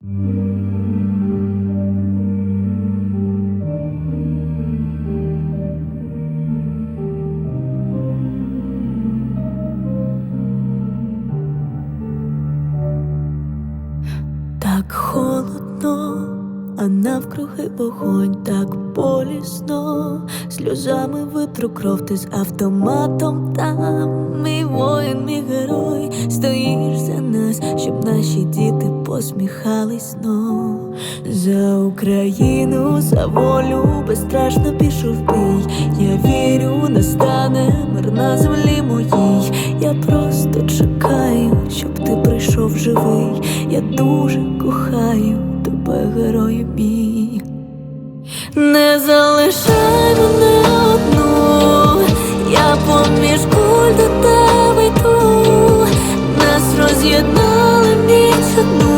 Так холодно, а навкруги вогонь так болісно, сльозами витру кров ти з автоматом там, посміхались знов. За Україну, за волю безстрашно пішов бій. Я вірю, настане мир на землі моїй. Я просто чекаю, щоб ти прийшов живий. Я дуже кохаю тебе, герою мій. Не залишай мене одну, я поміж куль до тебе нас роз'єднали ніч одну,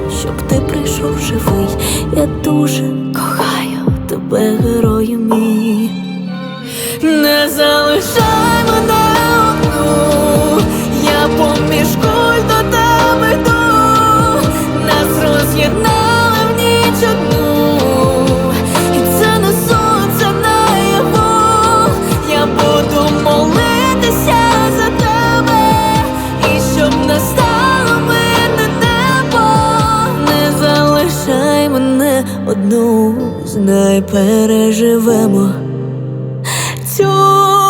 щоб ти прийшов живий. Я дуже кохаю тебе, герою мій. Не залишай одну, знай, переживемо цю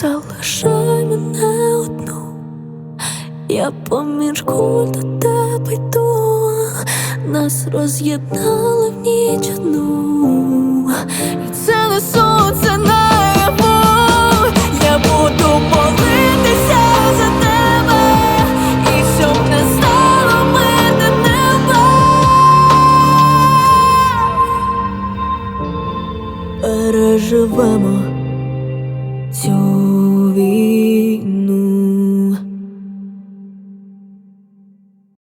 залишай мене одну, я поміж куль до тебе йду, нас роз'єднали в ніч одну, і це не сон, це я буду молитися за тебе, і щоб не мене неба. Переживемо цю